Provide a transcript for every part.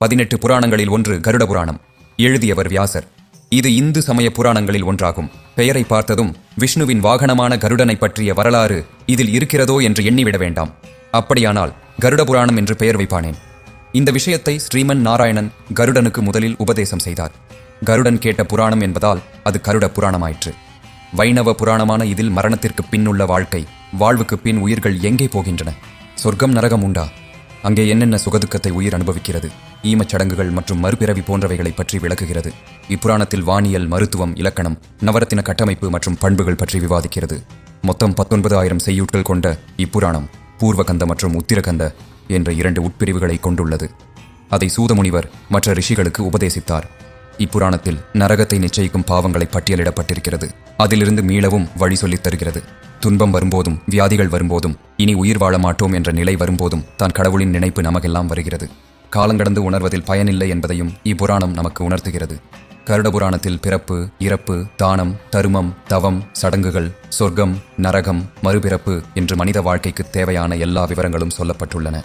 பதினெட்டு புராணங்களில் ஒன்று கருட புராணம். எழுதியவர் வியாசர். இது இந்து சமய புராணங்களில் ஒன்றாகும். பெயரை பார்த்ததும் விஷ்ணுவின் வாகனமான கருடனை பற்றிய வரலாறு இதில் இருக்கிறதோ என்று எண்ணிவிட வேண்டாம். அப்படியானால் கருட புராணம் என்று பெயர் வைப்பானேன். இந்த விஷயத்தை ஸ்ரீமன் நாராயணன் கருடனுக்கு முதலில் உபதேசம் செய்தார். கருடன் கேட்ட புராணம் என்பதால் அது கருட புராணமாயிற்று. வைணவ புராணமான இதில் மரணத்திற்கு பின்னுள்ள வாழ்க்கை வாழ்வுக்கு பின் உயிர்கள் எங்கே போகின்றன? சொர்க்கம் நரகம் உண்டா? அங்கே என்னென்ன சுகதுக்கத்தை உயிர் அனுபவிக்கிறது ஈமச் சடங்குகள் மற்றும் மறுபிறவி போன்றவைகளை பற்றி விளக்குகிறது. இப்புராணத்தில் வானியல் மருத்துவம் இலக்கணம் நவரத்தின கட்டமைப்பு மற்றும் பண்புகள் பற்றி விவாதிக்கிறது. மொத்தம் பத்தொன்பது ஆயிரம் செய்யுட்கள் கொண்ட இப்புராணம் பூர்வகந்த மற்றும் உத்திரகந்த என்ற இரண்டு உட்பிரிவுகளை கொண்டுள்ளது. அதை சூதமுனிவர் மற்ற ரிஷிகளுக்கு உபதேசித்தார். இப்புராணத்தில் நரகத்தை நிச்சயிக்கும் பாவங்களை பட்டியலிடப்பட்டிருக்கிறது. அதிலிருந்து மீளவும் வழி சொல்லித் தருகிறது. துன்பம் வரும்போதும் வியாதிகள் வரும்போதும் இனி உயிர் வாழ மாட்டோம் என்ற நிலை வரும்போதும் தான் கடவுளின் நினைப்பு நமக்கெல்லாம் வருகிறது. காலங்கடந்து உணர்வதில் பயனில்லை என்பதையும் இப்புராணம் நமக்கு உணர்த்துகிறது. கருட புராணத்தில் பிறப்பு இறப்பு தானம் தருமம் தவம் சடங்குகள் சொர்க்கம் நரகம் மறுபிறப்பு என்று மனித வாழ்க்கைக்கு தேவையான எல்லா விவரங்களும் சொல்லப்பட்டுள்ளன.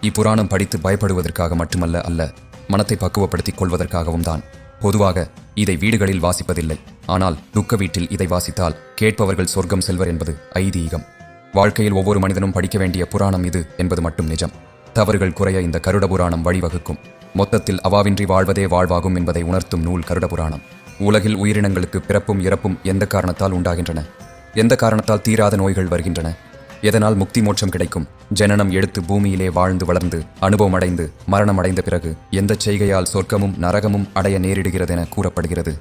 இப்புராணம் படித்து பயப்படுவதற்காக மட்டுமல்ல அல்ல மனத்தை பக்குவப்படுத்திக் கொள்வதற்காகவும் தான். பொதுவாக இதை வீடுகளில் வாசிப்பதில்லை. ஆனால் துக்க வீட்டில் இதை வாசித்தால் கேட்பவர்கள் சொர்க்கம் செல்வர் என்பது ஐதீகம். வாழ்க்கையில் ஒவ்வொரு மனிதனும் படிக்க வேண்டிய புராணம் இது என்பது மட்டும் நிஜம். தவறுகள் குறைய இந்த கருட புராணம் வழிவகுக்கும். மொத்தத்தில் அவாவின்றி வாழ்வதே வாழ்வாகும் என்பதை உணர்த்தும் நூல் கருட புராணம். உலகில் உயிரினங்களுக்கு பிறப்பும் இறப்பும் எந்த காரணத்தால் உண்டாகின்றன? எந்த காரணத்தால் தீராத நோய்கள் வருகின்றன? எதனால் முக்தி மோட்சம் கிடைக்கும்? ஜனனம் எடுத்து பூமியிலே வாழ்ந்து வளர்ந்து அனுபவம் அடைந்து மரணம் அடைந்த பிறகு எந்த செய்கையால் சொர்க்கமும் நரகமும் அடைய நேரிடுகிறது என கூறப்படுகிறது?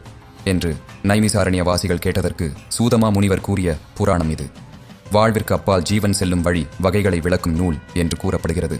என்று நைமிசாரணிய வாசிகள் கேட்டதற்கு சூதமா முனிவர் கூறிய புராணம் இது. வாழ்விற்கு அப்பால் ஜீவன் செல்லும் வழி வகைகளை விளக்கும் நூல் என்று கூறப்படுகிறது.